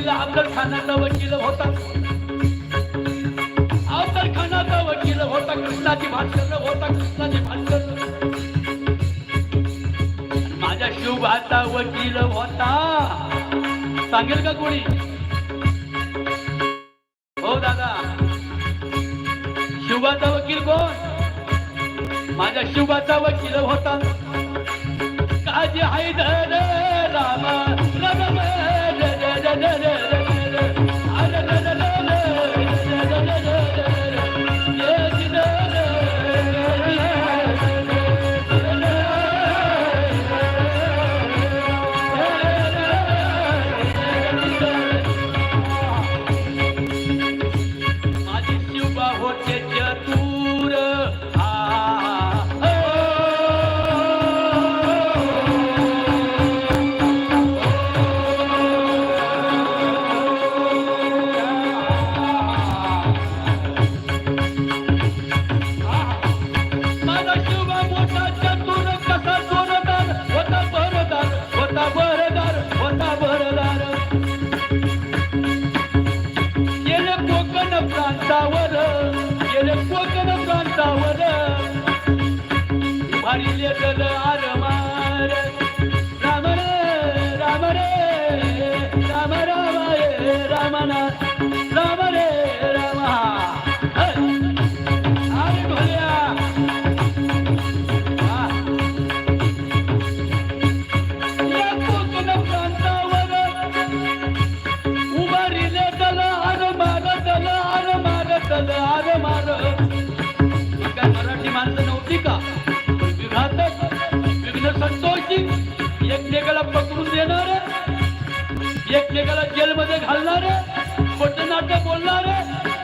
वकील अफजल खानाचा वकील होता. अफजल खानाचा वकील होता कृष्णाची भाषण होता कृष्णाची भाषण माझ्या शिवबाचा वकील होता. सांगेल का कोणी? हो दादा. शिवबाचा वकील कोण? माझ्या शिवबाचा वकील होता. काजी हैदर रामा. 我 भारीले आरमार राम रे राम रे राम राम रे रामना राम रे राम अरे ढोल्या या कोकण प्रांतावर उभारिले दल दल दल आर एकमेकाला जेलमध्ये घालणार खोटं नाटक बोलणार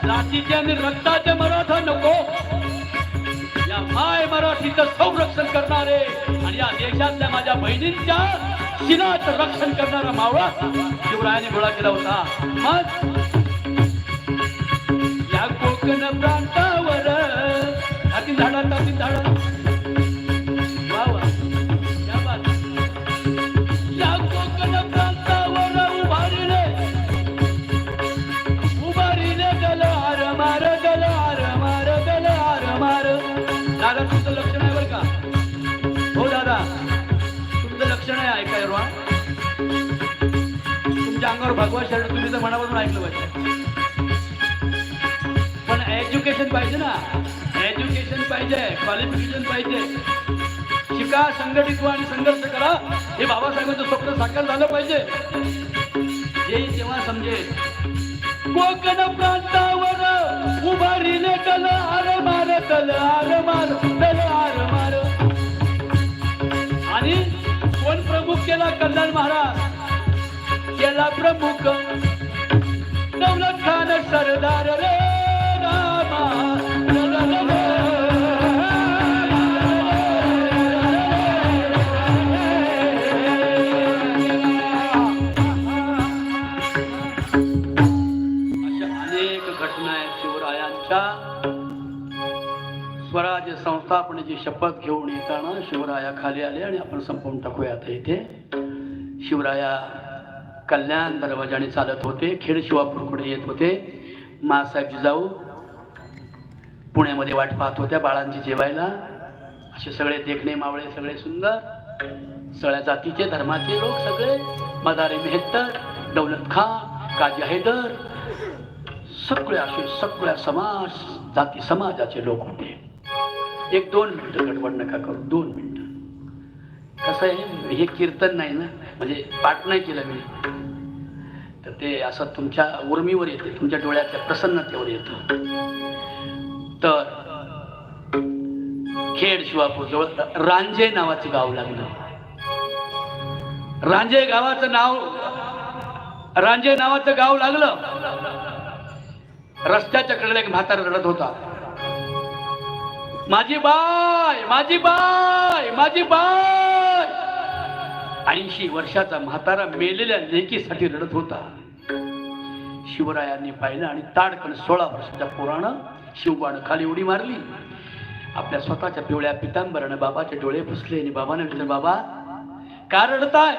लाठीचे आणि रक्ताचे मराठा नको. या माय मराठीचं संरक्षण करणारे आणि या देशातल्या माझ्या बहिणींच्या शिराचं रक्षण करणारा मावळा शिवरायाने गोळा केला होता. मग या कोकण प्रांतावर हाती झाडा हाती झाडा अंगावर भगवा शरण तुम्ही तर मनापासून ऐकलं पाहिजे. पण एज्युकेशन पाहिजे ना. एज्युकेशन पाहिजे क्वालिफिकेशन पाहिजे. शिका संघटित व्हा आणि संघर्ष करा. हे बाबासाहेबांचं स्वप्न साकार झालं पाहिजे. हे तेव्हा समजेल कोकण प्रांतावर उभारीले कल आर मार कल आर मार कल आर मार. आणि कोण प्रमुख केला? कल्याण महाराज. केला प्रमुख दौलत खान सरदार रे रामा. अशा अनेक घटना आहेत शिवरायांच्या. स्वराज्य संस्थापनेची शपथ घेऊन येताना शिवराया खाली आले आणि आपण संपवून टाकूया आता इथे. शिवराया कल्याण दरवाजाने चालत होते. खेड शिवापूरकडे येत होते. मासाहेब जिजाऊ पुण्यामध्ये वाट पाहत होत्या बाळांची जेवायला. असे सगळे देखणे मावळे सगळे सुंदर. सगळ्या जातीचे धर्माचे लोक सगळे. मदारी मेहत्तर दौलत खान काजी हैदर. सगळे असे सगळ्या समाज जाती समाजाचे लोक होते. एक दोन मिनिटं गडबड नका करू. दोन मिनिटं. कसं आहे हे कीर्तन नाही ना? म्हणजे पाठ नाही केलं मी. ते असं तुमच्या उर्मीवर येते तुमच्या डोळ्याच्या प्रसन्नतेवर येतं. तर खेड शिवापूर जवळ रांजे नावाचं गाव लागलं. रांजे गावाचं नाव रांजे नावाचं गाव लागलं. रस्त्याच्या कडेला एक म्हातारा रडत होता. माझी बाय माझी बाय माझी बाय. ऐंशी वर्षाचा म्हातारा मेलेल्या लेकीसाठी रडत होता. शिवरायांनी पाहिलं आणि ताडकन सोळा वर्षाच्या पोरानं शिवबाण खाली उडी मारली. आपल्या स्वतःच्या पिवळ्या पितांबरानं बाबाचे डोळे पुसले आणि बाबाने विचारलं बाबा का रडताय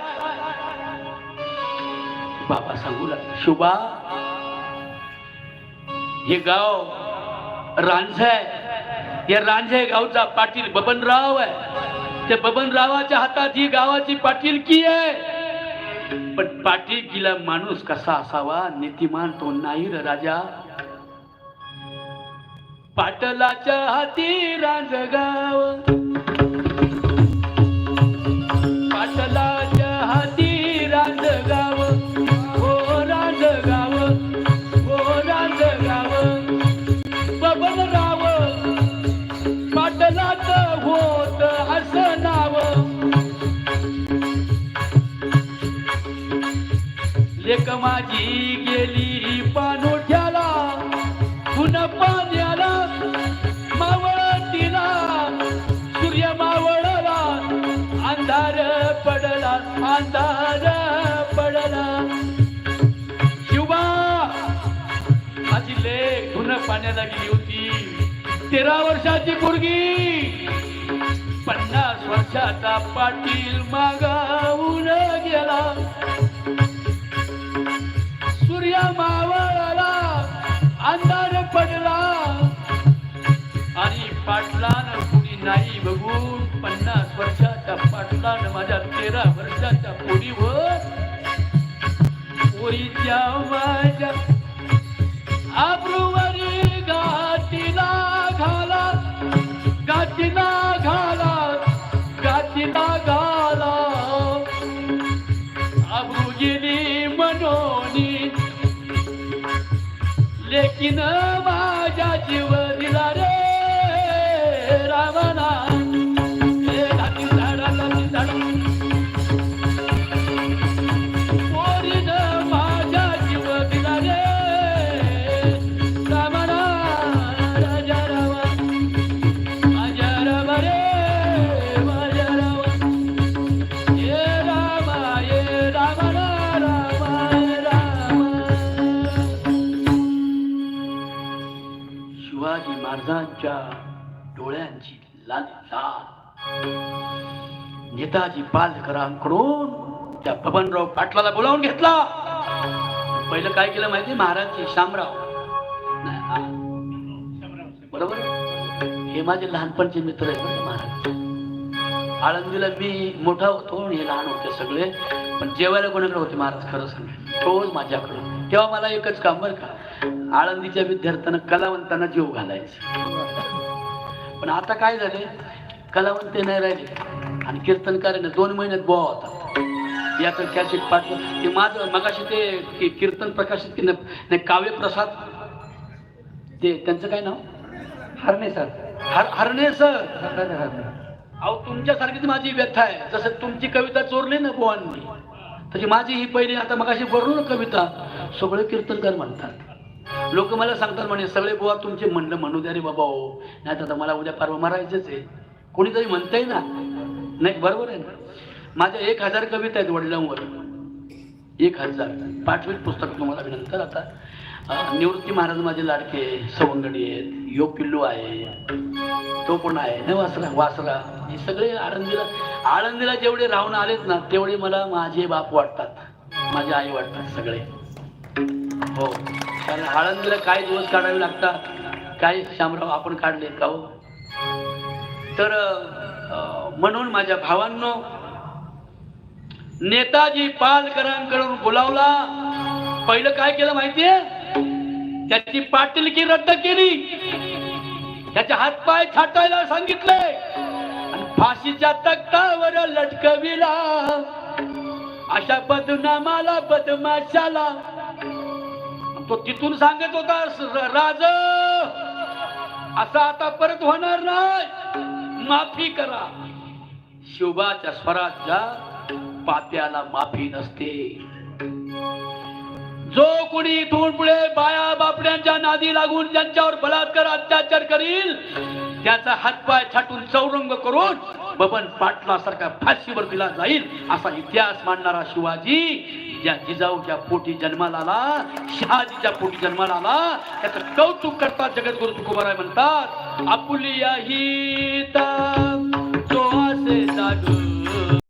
बाबा सांगू लागले शुभा हे गाव रांझ आहे. या रांझे गावचा पाटील बबनराव आहे. त्या बबनरावाच्या हातात ही गावाची पाटील की आहे? पण पाटीलकीला माणूस कसा असावा नीतिमान तो नाही राजा. पाटलाच्या हाती राजगाव. माझी गेली पानोठ्याला पुन्हा पाण्याला मावळतीला सूर्य मावळला अंधार पडला अंधार पडला. शिवा माझी लेख पुन पाण्याला गेली होती. तेरा वर्षाची मुलगी पन्नास वर्षाचा पाटील मागावून गेला. सूर्य मावळला अंधार पडला. आणि पाटलान कुणी नाही बघून पन्नास वर्षाच्या पाटलान माझ्या तेरा वर्षाच्या पोरीवर. पोरीच्या माझ्या आब्रुवरी गातीला घाला. गातीला न माझ्या जीव नेताजी पालकरांकडून त्या बबनराव पाटलाला बोलावून घेतला. पहिलं काय केलं माहिती महाराजचे शामराव. बरोबर हे माझे लहानपणचे मित्र आहेत महाराज. आळंदीला मी मोठा होतो आणि हे लहान होते सगळे. पण जेवायला कोणाकडे होते महाराज? खरं सांग रोज माझ्याकडून तेव्हा मला एकच काम बरं का आळंदीच्या विद्यार्थ्यांना कलावंतांना जीव घालायचं. पण आता काय झाले? कलावंत नाही राहिले. आणि कीर्तनकाराने दोन महिन्यात बोवा होता. याचं कॅसेट पाठवलं ते माझं मगाशी ते कीर्तन प्रकाशित केलं नाही काव्यप्रसाद. ते त्यांचं काय नाव? हरणे सर. हर हरणे सर. अहो तुमच्यासारखीच माझी व्यथा आहे. जसं तुमची कविता चोरली ना बुवांनी तशी माझी ही पहिली आता मगाशी बरोबर कविता सगळे कीर्तनकार म्हणतात. लोक मला सांगतात म्हणे सगळे बुवा तुमचे म्हणलं म्हणू द्या रे बाबा हो. नाही तर मला उद्या परवा मारायचंच आहे. कोणीतरी म्हणतंय ना नाही बरोबर आहे ना? माझ्या एक हजार कविता आहेत वडिलांवर. एक हजार. पाठवीत पुस्तक तुम्हाला मी नंतर आता निवृत्ती महाराज माझे लाडके सवंगडी आहेत यो पिल्लू आहे तो पण आहे. नाही वासरा वासरा. हे सगळे आळंदीला आळंदीला जेवढे राहून आलेत ना तेवढे मला माझे बाप वाटतात. माझे आई वाटतात सगळे. हो. कारण आळंदीला काय दिवस काढावे लागतात? काय शामराव आपण काढले का हो? तर म्हणून माझ्या भावांनो नेताजी पालकरांकडून बोलावला. पहिलं काय केलं माहितीये? त्याची पाटीलकी रद्द केली. त्याचे हातपाय छाटायला सांगितले. फाशीच्या तक्तावर लटकविला. अशा बदनामाला बदमाशाला. तो तिथून सांगत होता राज असं आता परत होणार नाही. माफी करा. शिवबाच्या स्वराज्या पाप्याला माफी नसते. जो कुणी इथून पुढे बाया बापड्यांच्या नादी लागून ज्यांच्यावर बलात्कार अत्याचार करील त्याचा हातपाय छाटून चौरंग करून बबन पाटलासारखा फाशीवर दिला जाईल असा इतिहास मांडणारा शिवाजी ज्या जिजाऊच्या पोटी जन्माला आला शहाजीच्या पोटी जन्माला आला त्याचं कौतुक करतात जगद्गुरु तुकोबाराय म्हणतात आपुलिया ही